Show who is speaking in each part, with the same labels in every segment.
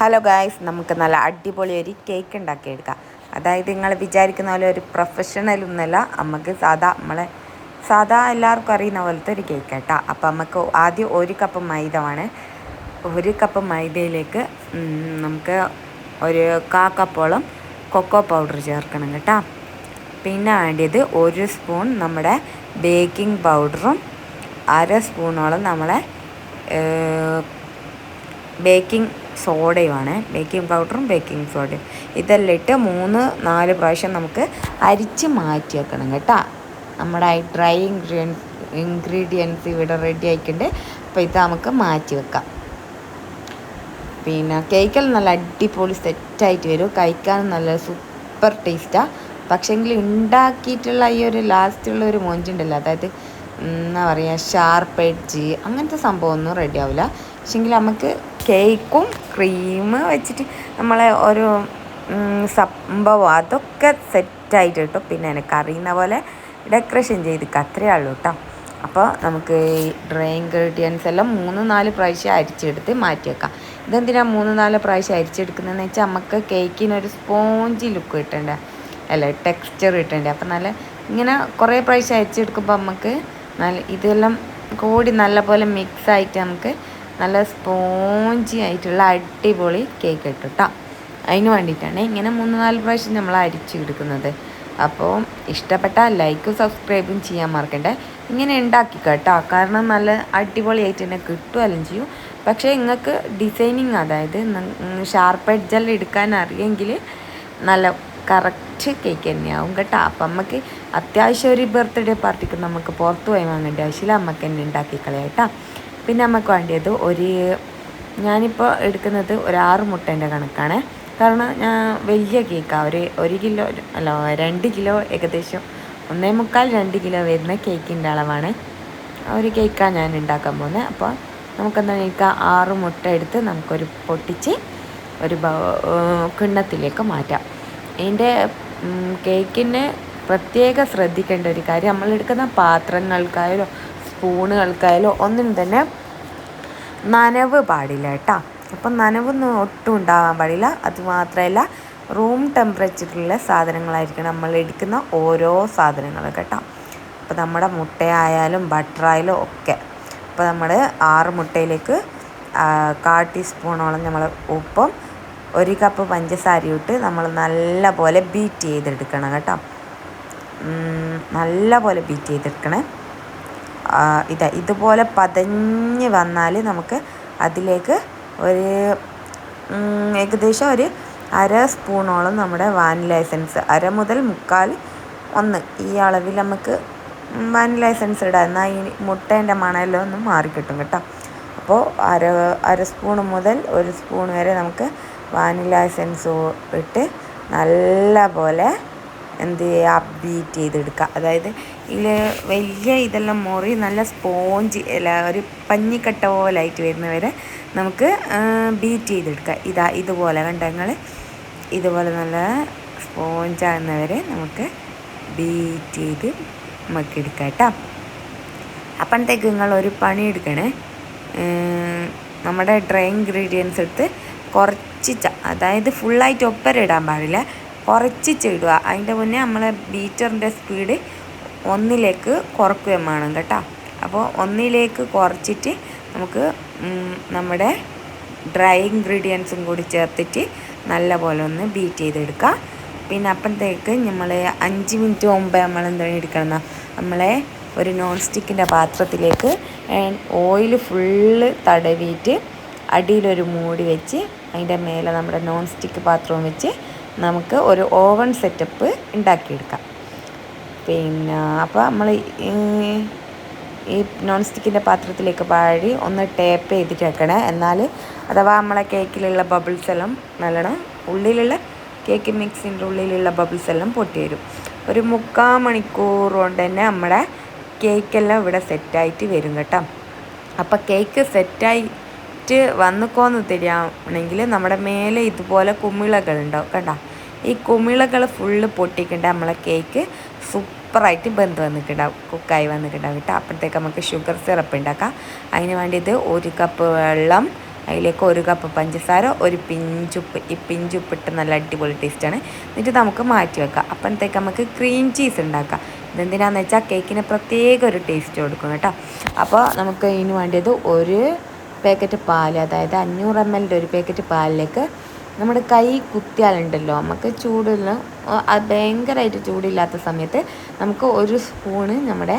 Speaker 1: Hello guys നമുക്ക് നല്ല അടിപൊളി ഒരു കേക്ക് ഉണ്ടാക്കിയെടുക്കാം. അതായത് നിങ്ങൾ വിചാരിക്കുന്ന പോലെ ഒരു പ്രൊഫഷണൽ ഒന്നല്ല നമുക്ക് സാധാ നമ്മളെ സാധാ എല്ലാവർക്കും അറിയുന്ന പോലത്തെ ഒരു കേക്ക് കേട്ടോ അപ്പോൾ നമുക്ക് ആദ്യം ഒരു കപ്പ് മൈദ വേണം ഒരു കപ്പ് മൈദയിലേക്ക് നമുക്ക് ഒരു കാ കപ്പോളം കൊക്കോ പൗഡർ ചേർക്കണം കേട്ടോ. പിന്നെ വേണ്ടിയത് ഒരു സ്പൂൺ നമ്മുടെ ബേക്കിംഗ് പൗഡറും അര സ്പൂണോളം നമ്മളെ ബേക്കിംഗ് സോഡയുമാണ്. ബേക്കിംഗ് പൗഡറും ബേക്കിംഗ് സോഡയും. ഇതെല്ലാം ഇട്ട് മൂന്ന് നാല് പ്രാവശ്യം നമുക്ക് അരിച്ച് മാറ്റി വെക്കണം കേട്ടോ. നമ്മുടെ ഡ്രൈ ഇൻഗ്രീഡിയൻസ് ഇൻഗ്രീഡിയൻസ് ഇവിടെ റെഡി ആയിട്ടുണ്ട്. അപ്പോൾ ഇത് നമുക്ക് മാറ്റി വെക്കാം. പിന്നെ കേക്കെല്ലാം നല്ല അടിപൊളി സെറ്റായിട്ട് വരും. കഴിക്കാനും നല്ല സൂപ്പർ ടേസ്റ്റാണ് പക്ഷേങ്കിൽ ഉണ്ടാക്കിയിട്ടുള്ള ഈ ഒരു ലാസ്റ്റുള്ള ഒരു മൊഞ്ചുണ്ടല്ലോ. അതായത് എന്താ പറയുക ഷാർപ്പ് എഡ്ജ് അങ്ങനത്തെ സംഭവമൊന്നും റെഡി ആവില്ല. പക്ഷേങ്കിൽ നമുക്ക് കേക്കും ക്രീം വെച്ചിട്ട് നമ്മളെ ഒരു സംഭവം അതൊക്കെ സെറ്റായിട്ട് കേട്ടോ പിന്നെ എനിക്ക് അറിയുന്ന പോലെ ഡെക്കറേഷൻ ചെയ്ത് അത്രയേ ഉള്ളൂ കേട്ടോ അപ്പോൾ നമുക്ക് ഈ ഡ്രൈ ഇൻഗ്രീഡിയൻസ് എല്ലാം മൂന്ന് നാല് പ്രാവശ്യം അരിച്ചെടുത്ത് മാറ്റിയേക്കാം ഇതെന്തിനാണ് മൂന്ന് നാല് പ്രാവശ്യം അരിച്ചെടുക്കുന്നതെന്ന് വെച്ചാൽ നമുക്ക് കേക്കിനൊരു സ്പോഞ്ചി ലുക്ക് കിട്ടണ്ടേ? അല്ല ടെക്സ്ചർ കിട്ടണ്ടേ? അപ്പം നല്ല ഇങ്ങനെ കുറേ പ്രാവശ്യം അരിച്ചെടുക്കുമ്പോൾ നമുക്ക് നല്ല ഇതെല്ലാം കൂടി നല്ലപോലെ മിക്സ് ആയിട്ട് നമുക്ക് നല്ല സ്പോഞ്ചി ആയിട്ടുള്ള അടിപൊളി കേക്ക് കിട്ടും കേട്ടോ അതിന് വേണ്ടിയിട്ടാണ് ഇങ്ങനെ മൂന്ന് നാല് പ്രാവശ്യം നമ്മൾ അരിച്ചു കൊടുക്കുന്നത് അപ്പോൾ ഇഷ്ടപ്പെട്ട ലൈക്കും സബ്സ്ക്രൈബും ചെയ്യാൻ മറക്കണ്ടേ. ഇങ്ങനെ ഉണ്ടാക്കി കേട്ടോ കാരണം നല്ല അടിപൊളി അടിപൊളിയായിട്ട് തന്നെ കിട്ടുമല്ലോ ചെയ്യും. പക്ഷേ നിങ്ങൾക്ക് ഡിസൈനിങ് അതായത് ഷാർപ്പ് എഡ്ജെല്ലാം എടുക്കാൻ അറിയെങ്കിൽ നല്ല കറക്റ്റ് കേക്ക് തന്നെയാവും കേട്ടോ. അപ്പം നമുക്ക് അത്യാവശ്യം ഒരു ബർത്ത്ഡേ പാർട്ടിക്ക് നമുക്ക് പുറത്ത് പോയി വാങ്ങേണ്ട ആവശ്യമില്ല. അമ്മയ്ക്ക് തന്നെ ഉണ്ടാക്കി കളയാം കേട്ടോ പിന്നെ നമുക്ക് വേണ്ടിയത് ഒരു ഞാനിപ്പോൾ എടുക്കുന്നത് ഒരു ആറ് മുട്ടേന്റെ കണക്കാണ്. കാരണം ഞാൻ വലിയ കേക്കാണ് ഒരു ഒരു കിലോ അല്ല രണ്ട് കിലോ ഏകദേശം ഒന്നേ മുക്കാൽ രണ്ട് കിലോ വരുന്ന കേക്കിന്റെ അളവാണ്. ഒരു കേക്കാണ് ഞാൻ ഉണ്ടാക്കാൻ പോകുന്നത്. അപ്പോൾ നമുക്കെന്താ എനിക്ക് ആറ് മുട്ട എടുത്ത് നമുക്കൊരു പൊട്ടിച്ച് ഒരു കിണ്ണത്തിലേക്ക് മാറ്റാം. ഇതിന്റെ കേക്കിന് പ്രത്യേക ശ്രദ്ധിക്കേണ്ട ഒരു കാര്യം നമ്മൾ എടുക്കുന്ന പാത്രങ്ങൾക്കായാലോ സ്പൂണുകൾക്കായാലോ ഒന്നും തന്നെ നനവ് പാടില്ല കേട്ടോ. അപ്പം നനവൊന്നും ഒട്ടും ഉണ്ടാകാൻ പാടില്ല. അതുമാത്രമല്ല റൂം ടെമ്പറേച്ചറിലുള്ള സാധനങ്ങളായിരിക്കണം നമ്മൾ എടുക്കുന്ന ഓരോ സാധനങ്ങളും കേട്ടോ. അപ്പോൾ നമ്മുടെ മുട്ടയായാലും ബട്ടറായാലും ഒക്കെ. അപ്പോൾ നമ്മൾ ആറ് മുട്ടയിലേക്ക് കാൽ ടീസ്പൂണോളം നമ്മൾ ഉപ്പും ഒരു കപ്പ് പഞ്ചസാര ഇട്ട് നമ്മൾ നല്ല പോലെ ബീറ്റ് ചെയ്തെടുക്കണം കേട്ടോ. നല്ല പോലെ ബീറ്റ് ചെയ്തെടുക്കണേ. ഇതാ ഇതുപോലെ പതഞ്ഞ് വന്നാൽ നമുക്ക് അതിലേക്ക് ഒരു ഏകദേശം ഒരു അര സ്പൂണോളം നമ്മുടെ വാനില എസൻസ് അര മുതൽ മുക്കാൽ ഒന്ന് ഈ അളവിൽ നമുക്ക് വാനില എസൻസ് ഇടാം. എന്നാൽ ഈ മുട്ടേന്റെ മണമെല്ലാം ഒന്ന് മാറിക്കിട്ടും കേട്ടോ. അപ്പോൾ അര അര സ്പൂൺ മുതൽ ഒരു സ്പൂൺ വരെ നമുക്ക് വാനില എസൻസ് ഇട്ട് നല്ല പോലെ എന്ത് ചെയ്യുക ബീറ്റ് ചെയ്തെടുക്കുക അതായത് ഇതിൽ വലിയ ഇതെല്ലാം മുറി നല്ല സ്പോഞ്ച് അല്ല ഒരു പഞ്ഞിക്കട്ട പോലെ ആയിട്ട് വരുന്നവരെ നമുക്ക് ബീറ്റ് ചെയ്തെടുക്കുക ഇതാ ഇതുപോലെ കണ്ടങ്ങൾ ഇതുപോലെ നല്ല സ്പോഞ്ചാകുന്നവരെ നമുക്ക് ബീറ്റ് ചെയ്ത് നമുക്ക് എടുക്കാം കേട്ടോ. അപ്പോഴത്തേക്ക് നിങ്ങൾ ഒരു പണി എടുക്കണേ. നമ്മുടെ ഡ്രൈ ഇൻഗ്രീഡിയൻസ് എടുത്ത് കുറച്ച് അതായത് ഫുള്ളായിട്ട് ഒപ്പര ഇടാൻ പാടില്ല. കുറച്ച് ചെയ്യുക അതിന്റെ മുന്നേ നമ്മൾ ബീറ്ററിന്റെ സ്പീഡ് ഒന്നിലേക്ക് കുറക്കുകയും വേണം കേട്ടോ. അപ്പോൾ ഒന്നിലേക്ക് കുറച്ചിട്ട് നമുക്ക് നമ്മുടെ ഡ്രൈ ഇൻഗ്രീഡിയൻസും കൂടി ചേർത്തിട്ട് നല്ല പോലെ ഒന്ന് ബീറ്റ് ചെയ്തെടുക്കാം പിന്നെ അപ്പോഴത്തേക്ക് നമ്മൾ അഞ്ച് മിനിറ്റ് മുമ്പ് നമ്മൾ എന്താണ് എടുക്കണം നമ്മളെ ഒരു നോൺ സ്റ്റിക്കിന്റെ പാത്രത്തിലേക്ക് ഓയിൽ ഫുള്ള് തടവിയിട്ട് അടിയിലൊരു മൂടി വെച്ച് അതിന്റെ മേലെ നമ്മുടെ നോൺ സ്റ്റിക്ക് പാത്രവും വെച്ച് നമുക്ക് ഒരു ഓവൻ സെറ്റപ്പ് ഉണ്ടാക്കിയെടുക്കാം. പിന്നെ അപ്പോൾ നമ്മൾ ഈ നോൺ സ്റ്റിക്കിന്റെ പാത്രത്തിലേക്ക് പാഴി ഒന്ന് ടേപ്പ് ചെയ്തിട്ട് വെക്കണേ. എന്നാൽ അഥവാ നമ്മളെ കേക്കിലുള്ള ബബിൾസ് എല്ലാം നല്ലോണം ഉള്ളിലുള്ള കേക്ക് മിക്സിന്റെ ഉള്ളിലുള്ള ബബിൾസ് എല്ലാം പൊട്ടി വരും ഒരു മുക്കാൽ മണിക്കൂർ കൊണ്ട് തന്നെ നമ്മുടെ കേക്കെല്ലാം ഇവിടെ സെറ്റായിട്ട് വരും കേട്ടോ. അപ്പോൾ കേക്ക് സെറ്റായിട്ട് വന്നുക്കോന്ന് തരികയാണെങ്കിൽ നമ്മുടെ മേലെ ഇതുപോലെ കുമിളകൾ ഉണ്ടാവും കേട്ടോ ഈ കുമിളകൾ ഫുള്ള് പൊട്ടിക്കണ്ട നമ്മളെ കേക്ക് സൂപ്പറായിട്ട് ബന്ധ് വന്നിട്ടുണ്ടാവും കുക്കായി വന്നിട്ടുണ്ടാവും കേട്ടോ. അപ്പോഴത്തേക്ക് നമുക്ക് ഷുഗർ സിറപ്പ് ഉണ്ടാക്കാം. അതിന് വേണ്ടിയിട്ട് ഒരു കപ്പ് വെള്ളം അതിലേക്ക് ഒരു കപ്പ് പഞ്ചസാര ഒരു പിഞ്ചുപ്പ് ഈ പിഞ്ചുപ്പിട്ട് നല്ല അടിപൊളി ടേസ്റ്റാണ് എന്നിട്ട് നമുക്ക് മാറ്റി വെക്കാം. അപ്പോഴത്തേക്ക് നമുക്ക് ക്രീം ചീസ് ഉണ്ടാക്കാം. ഇതെന്തിനാന്ന് വെച്ചാൽ കേക്കിന് പ്രത്യേക ഒരു ടേസ്റ്റ് കൊടുക്കും കേട്ടോ. അപ്പോൾ നമുക്ക് ഇതിന് വേണ്ടിയത് ഒരു പാക്കറ്റ് പാൽ അതായത് അഞ്ഞൂറ് എം എല്ലിന്റെ ഒരു പാക്കറ്റ് പാലിലേക്ക് നമ്മുടെ കൈ കുത്തിയാലുണ്ടല്ലോ നമുക്ക് ചൂടുള്ള ഭയങ്കരമായിട്ട് ചൂടില്ലാത്ത സമയത്ത് നമുക്ക് ഒരു സ്പൂണ് നമ്മുടെ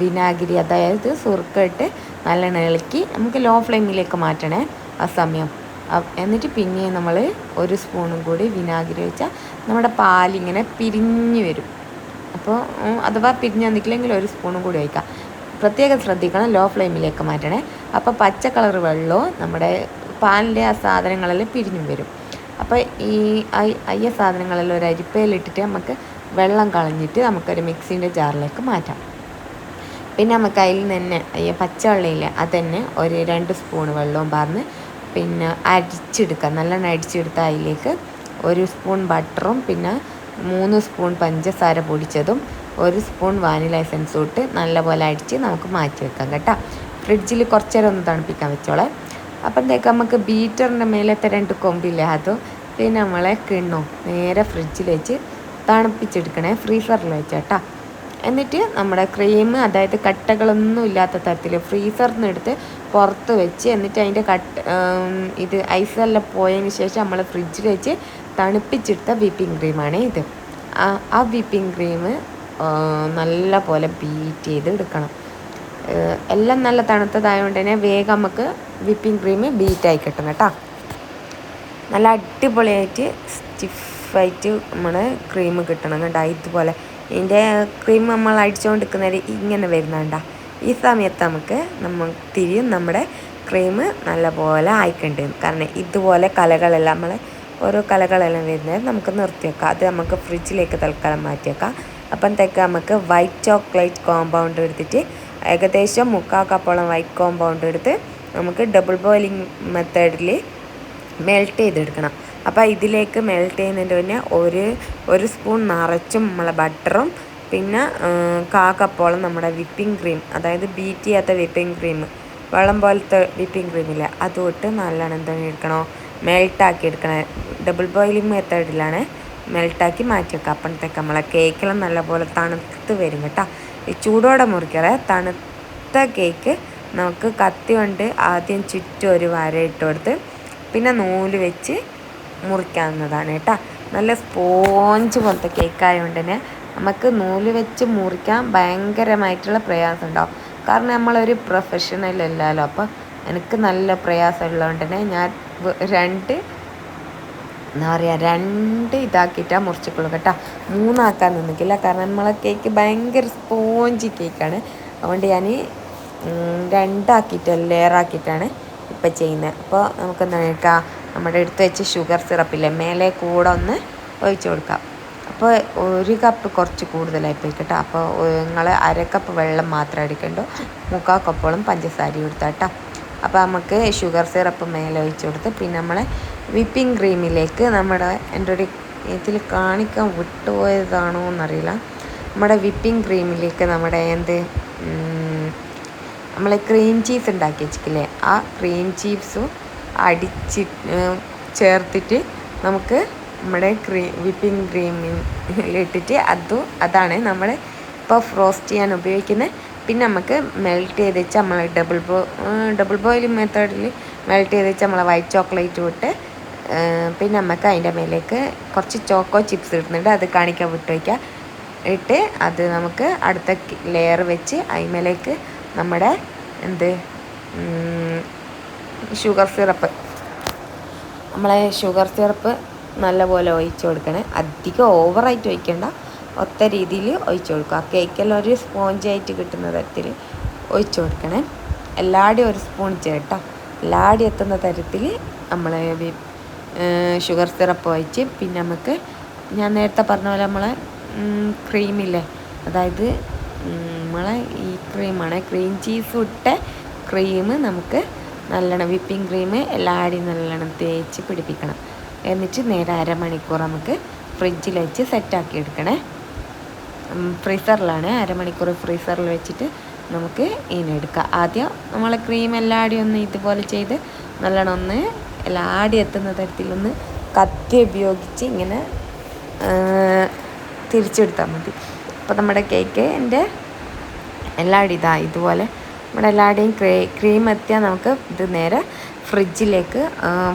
Speaker 1: വിനാഗിരി അതായത് സുർക്കിട്ട് നല്ലെണ്ണ നല്ലോണം ഇളക്കി നമുക്ക് ലോ ഫ്ലെയിമിലേക്ക് മാറ്റണേ ആ സമയം. എന്നിട്ട് പിന്നെ നമ്മൾ ഒരു സ്പൂണും കൂടി വിനാഗിരി വെച്ചാൽ നമ്മുടെ പാലിങ്ങനെ പിരിഞ്ഞു വരും. അപ്പോൾ അഥവാ പിരിഞ്ഞു വന്നിട്ടില്ലെങ്കിൽ ഒരു സ്പൂണും കൂടി വയ്ക്കാം പ്രത്യേകം ശ്രദ്ധിക്കണം ലോ ഫ്ലെയിമിലേക്ക് മാറ്റണേ. അപ്പോൾ പച്ച കളർ വെള്ളവും നമ്മുടെ പാലിന്റെ ആ സാധനങ്ങളെല്ലാം പിരിഞ്ഞും വരും. അപ്പോൾ ഈ അയ്യ സാധനങ്ങളെല്ലാം ഒരു അരിപ്പയിലിട്ടിട്ട് നമുക്ക് വെള്ളം കളഞ്ഞിട്ട് നമുക്കൊരു മിക്സിന്റെ ജാറിലേക്ക് മാറ്റാം. പിന്നെ നമുക്ക് അതിൽ തന്നെ ഈ പച്ചവെള്ളയില്ല അത് തന്നെ ഒരു രണ്ട് സ്പൂൺ വെള്ളവും പറഞ്ഞ് പിന്നെ അരിച്ചെടുക്കുക നല്ലോണം അരിച്ചെടുത്ത അതിലേക്ക് ഒരു സ്പൂൺ ബട്ടറും പിന്നെ മൂന്ന് സ്പൂൺ പഞ്ചസാര പൊടിച്ചതും ഒരു സ്പൂൺ വാനില എസൻസ് ഇട്ട് നല്ലപോലെ അടിച്ച് നമുക്ക് മാറ്റി വെക്കാം കേട്ടോ. ഫ്രിഡ്ജിൽ കുറച്ച് നേരം ഒന്ന് തണുപ്പിക്കാൻ വെച്ചോളെ. അപ്പോഴത്തേക്ക് നമുക്ക് ബീറ്ററിന്റെ മേലത്തെ രണ്ട് കൊമ്പില്ലേ അതും പിന്നെ നമ്മളെ കിണ്ണോ നേരെ ഫ്രിഡ്ജിൽ വെച്ച് തണുപ്പിച്ചെടുക്കണേ ഫ്രീസറിൽ വെച്ചേട്ടാ എന്നിട്ട് നമ്മുടെ ക്രീം അതായത് കട്ടകളൊന്നും ഇല്ലാത്ത തരത്തിൽ ഫ്രീസറിൽ നിന്ന് എടുത്ത് പുറത്ത് വെച്ച് എന്നിട്ട് അതിന്റെ കട്ട് ഇത് ഐസെല്ലാം പോയതിന് ശേഷം നമ്മൾ ഫ്രിഡ്ജിൽ വെച്ച് തണുപ്പിച്ചെടുത്ത വിപ്പിംഗ് ക്രീമാണ് ഇത്. ആ വിപ്പിംഗ് ക്രീം നല്ല പോലെ ബീറ്റ് ചെയ്ത് എടുക്കണം. എല്ലാം നല്ല തണുത്തതായതുകൊണ്ട് തന്നെ വേഗം നമുക്ക് വിപ്പിംഗ് ക്രീം ബീറ്റായി കിട്ടും കേട്ടോ. നല്ല അടിപൊളിയായിട്ട് സ്റ്റിഫായിട്ട് നമ്മൾ ക്രീം കിട്ടണം കേട്ടോ ഇതുപോലെ. ഇതിന്റെ ക്രീം നമ്മൾ അടിച്ചുകൊണ്ടിരിക്കുന്നത് ഇങ്ങനെ വരുന്നുണ്ട ഈ സമയത്ത് നമുക്ക് നമ്മൾ തിരിയും നമ്മുടെ ക്രീം നല്ലപോലെ ആയിക്കുണ്ട്. കാരണം ഇതുപോലെ കലകളെല്ലാം നമ്മൾ ഓരോ കലകളെല്ലാം വരുന്നത് നമുക്ക് നിർത്തി വെക്കാം അത് നമുക്ക് ഫ്രിഡ്ജിലേക്ക് തൽക്കാലം മാറ്റി വെക്കാം അപ്പോഴത്തേക്ക് നമുക്ക് വൈറ്റ് ചോക്ലേറ്റ് കോമ്പൗണ്ട് എടുത്തിട്ട് ഏകദേശം മുക്കാൽ കപ്പോളം വൈറ്റ് കോമ്പൗണ്ട് എടുത്ത് നമുക്ക് ഡബിൾ ബോയിലിംഗ് മെത്തേഡിൽ മെൽറ്റ് ചെയ്തെടുക്കണം. അപ്പോൾ ഇതിലേക്ക് മെൽറ്റ് ചെയ്യുന്നതിന്റെ പിന്നെ ഒരു ഒരു സ്പൂൺ നിറച്ചും നമ്മളെ ബട്ടറും പിന്നെ കാ കപ്പോളം നമ്മുടെ വിപ്പിംഗ് ക്രീം അതായത് ബീറ്റ് ചെയ്യാത്ത വിപ്പിംഗ് ക്രീം വെള്ളം പോലത്തെ വിപ്പിംഗ് ക്രീമില്ല അതുകൊണ്ട് നല്ലോണം എന്താണ് എടുക്കണോ മെൽട്ടാക്കി എടുക്കണേ. ഡബിൾ ബോയിലിംഗ് മെത്തേഡിലാണ് മെൽട്ടാക്കി മാറ്റി വെക്കുക അപ്പോഴത്തേക്ക് നമ്മളെ കേക്കെല്ലാം നല്ലപോലെ തണുത്ത് വരും കേട്ടോ. ഈ ചൂടോടെ മുറിക്കാതെ തണുത്ത കേക്ക് നമുക്ക് കത്തി കൊണ്ട് ആദ്യം ചുറ്റും ഒരു വര ഇട്ട് കൊടുത്ത് പിന്നെ നൂൽ വെച്ച് മുറിക്കാവുന്നതാണ് കേട്ടോ. നല്ല സ്പോഞ്ച് പോലത്തെ കേക്കായതുകൊണ്ട് തന്നെ നമുക്ക് നൂൽ വെച്ച് മുറിക്കാൻ ഭയങ്കരമായിട്ടുള്ള പ്രയാസം ഉണ്ടാവും കാരണം നമ്മളൊരു പ്രൊഫഷണൽ അല്ലല്ലോ. അപ്പോൾ എനിക്ക് നല്ല പ്രയാസം ഉള്ളതുകൊണ്ട് തന്നെ ഞാൻ രണ്ട് എന്താ പറയുക രണ്ട് ഇതാക്കിയിട്ടാണ് മുറിച്ചിട്ടുള്ളൂ കേട്ടോ. മൂന്നാക്കാൻ നിന്നിക്കില്ല കാരണം നമ്മളെ കേക്ക് ഭയങ്കര സ്പോഞ്ചി കേക്കാണ് അതുകൊണ്ട് ഞാൻ രണ്ടാക്കിയിട്ട് ലെയറാക്കിയിട്ടാണ് ഇപ്പം ചെയ്യുന്നത് അപ്പോൾ നമുക്ക് കേൾക്കാം നമ്മുടെ എടുത്ത് വെച്ച് ഷുഗർ സിറപ്പില്ലേ മേലെ കൂടെ ഒന്ന് ഒഴിച്ചു കൊടുക്കാം. അപ്പോൾ ഒരു കപ്പ് കുറച്ച് കൂടുതലായി പോയി കേട്ടോ. അപ്പോൾ നിങ്ങൾ അര കപ്പ് വെള്ളം മാത്രം അടിക്കണ്ടോ? മുക്കാൽ കപ്പോളം പഞ്ചസാരയും കൊടുത്താട്ടോ അപ്പോൾ നമുക്ക് ഷുഗർ സിറപ്പ് മേലെ ഒഴിച്ചു കൊടുത്ത് പിന്നെ നമ്മൾ വിപ്പിംഗ് ക്രീമിലേക്ക് നമ്മുടെ എന്റെ ഒരു ഇതിൽ കാണിക്കാൻ വിട്ടുപോയതാണോ എന്നറിയില്ല. നമ്മുടെ വിപ്പിംഗ് ക്രീമിലേക്ക് നമ്മുടെ എന്ത് നമ്മൾ ക്രീം ചീസ് ഉണ്ടാക്കി വെച്ചിട്ടില്ലേ? ആ ക്രീം ചീസും അടിച്ച് ചേർത്തിട്ട് നമുക്ക് നമ്മുടെ ക്രീ വിപ്പിംഗ് ക്രീമിലിട്ടിട്ട് അതും അതാണ് നമ്മൾ ഇപ്പോൾ ഫ്രോസ്റ്റ് ചെയ്യാൻ ഉപയോഗിക്കുന്നത്. പിന്നെ നമുക്ക് മെൽറ്റ് ചെയ്ത് വെച്ച് നമ്മൾ ഡബിൾ ബോ ഡബിൾ ബോയിൽ മെത്തേഡിൽ മെൽറ്റ് ചെയ്ത് വെച്ച് നമ്മൾ വൈറ്റ് ചോക്ലേറ്റ് ഇട്ട് പിന്നെ നമുക്ക് അതിന്റെ മേലേക്ക് കുറച്ച് ചോക്കോ ചിപ്സ് ഇടുന്നുണ്ട്. അത് കാണിക്കാൻ വിട്ടു വയ്ക്കുക ഇട്ട് അത് നമുക്ക് അടുത്ത ലെയർ വെച്ച് അതിമേലേക്ക് നമ്മുടെ എന്ത് ഷുഗർ സിറപ്പ് നമ്മളെ ഷുഗർ സിറപ്പ് നല്ലപോലെ ഒഴിച്ച് കൊടുക്കണേ. അധികം ഓവറായിട്ട് ഒഴിക്കേണ്ട. ഒത്ത രീതിയിൽ ഒഴിച്ച് കൊടുക്കുക ആ കേക്കെല്ലാം ഒരു സ്പോഞ്ചായിട്ട് കിട്ടുന്ന തരത്തിൽ ഒഴിച്ച് കൊടുക്കണേ. എല്ലാടിയും ഒരു സ്പൂൺ ചേട്ടാ. എല്ലാടി എത്തുന്ന തരത്തിൽ നമ്മൾ ഷുഗർ സിറപ്പ് ഒഴിച്ച് പിന്നെ നമുക്ക് ഞാൻ നേരത്തെ പറഞ്ഞ പോലെ നമ്മളെ ക്രീമില്ലേ അതായത് നമ്മളെ ഈ ക്രീമാണ് ക്രീം ചീസ് ഇട്ട ക്രീം നമുക്ക് നല്ലോണം വിപ്പിംഗ് ക്രീം എല്ലാടിയും നല്ലോണം തേച്ച് പിടിപ്പിക്കണം. എന്നിട്ട് നേരെ അരമണിക്കൂർ നമുക്ക് ഫ്രിഡ്ജിൽ വെച്ച് സെറ്റാക്കി എടുക്കണേ. ഫ്രീസറിലാണ് അരമണിക്കൂർ ഫ്രീസറിൽ വെച്ചിട്ട് നമുക്ക് ഇതിനെടുക്കാം ആദ്യം നമ്മളെ ക്രീം എല്ലാടി ഒന്ന് ഇതുപോലെ ചെയ്ത് നല്ലോണം ഒന്ന് എല്ലാടി എത്തുന്ന തരത്തിലൊന്ന് കത്തി ഉപയോഗിച്ച് ഇങ്ങനെ തിരിച്ചെടുത്താൽ മതി. അപ്പോൾ നമ്മുടെ കേക്ക് എന്റെ എല്ലാടി ഇതാ ഇതുപോലെ നമ്മുടെ എല്ലാടിയും ക്രീം എത്തിയാൽ നമുക്ക് ഇത് നേരെ ഫ്രിഡ്ജിലേക്ക്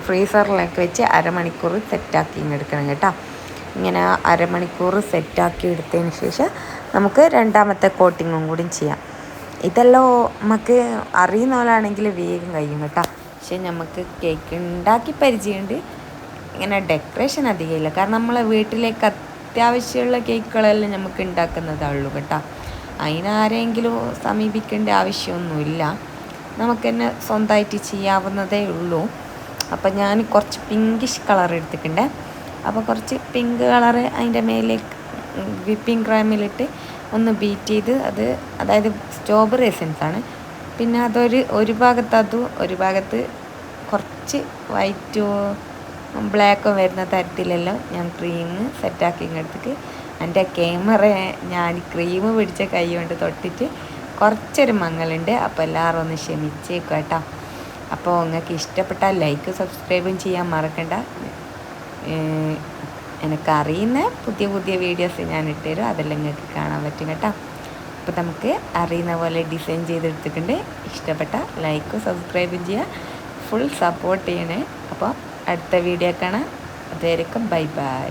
Speaker 1: ഫ്രീസറിലേക്ക് വെച്ച് അരമണിക്കൂർ സെറ്റാക്കി എടുക്കണം കേട്ടോ. ഇങ്ങനെ അരമണിക്കൂർ സെറ്റാക്കി എടുത്തതിന് ശേഷം നമുക്ക് രണ്ടാമത്തെ കോട്ടിങ്ങും കൂടി ചെയ്യാം. ഇതെല്ലാം നമുക്ക് അറിയുന്ന പോലാണെങ്കിൽ വേഗം കഴിയും കേട്ടോ. പക്ഷെ നമുക്ക് കേക്ക് ഉണ്ടാക്കി പരിചയമുണ്ട് ഇങ്ങനെ ഡെക്കറേഷൻ അധികമില്ല കാരണം നമ്മളെ വീട്ടിലേക്ക് അത്യാവശ്യമുള്ള കേക്കുകളെല്ലാം നമുക്ക് ഉണ്ടാക്കുന്നതാണുള്ളൂ കേട്ടോ. അതിനാരെങ്കിലും സമീപിക്കേണ്ട ആവശ്യമൊന്നുമില്ല. നമുക്ക് തന്നെ സ്വന്തമായിട്ട് ചെയ്യാവുന്നതേ ഉള്ളൂ. അപ്പം ഞാൻ കുറച്ച് പിങ്കിഷ് കളർ എടുത്തിട്ടുണ്ട്. അപ്പോൾ കുറച്ച് പിങ്ക് കളറ് അതിന്റെ മേലേക്ക് വിപ്പിംഗ് ക്രീമിലിട്ട് ഒന്ന് ബീറ്റ് ചെയ്ത് അത് അതായത് സ്ട്രോബെറി എസെൻസ് ആണ്. പിന്നെ അതൊരു ഒരു ഭാഗത്ത് അതും ഒരു ഭാഗത്ത് കുറച്ച് വൈറ്റും ബ്ലാക്കും വരുന്ന തരത്തിലെല്ലാം ഞാൻ ക്രീം സെറ്റാക്കി എടുത്തിട്ട് എന്റെ ക്യാമറ ഞാൻ ക്രീം പിടിച്ച കൈ കൊണ്ട് തൊട്ടിട്ട് കുറച്ചൊരു മങ്ങളുണ്ട് അപ്പോൾ എല്ലാവരും ഒന്ന് ക്ഷമിച്ചേക്കും കേട്ടോ. അപ്പോൾ നിങ്ങൾക്ക് ഇഷ്ടപ്പെട്ടാൽ ലൈക്ക് സബ്സ്ക്രൈബും ചെയ്യാൻ മറക്കണ്ട. എനിക്കറിയുന്ന പുതിയ പുതിയ വീഡിയോസ് ഞാൻ ഇട്ടുതരും അതെല്ലാം നിങ്ങൾക്ക് കാണാൻ പറ്റും കേട്ടോ. അപ്പോൾ നമുക്ക് അറിയുന്ന പോലെ ഡിസൈൻ ചെയ്തെടുത്തിട്ടുണ്ട്. ഇഷ്ടപ്പെട്ട ലൈക്ക് സബ്സ്ക്രൈബും ചെയ്യുക. ഫുൾ സപ്പോർട്ട് ചെയ്യണേ. അപ്പോൾ അടുത്ത വീഡിയോ കാണാം. അതുവരെക്കും ബൈ ബൈ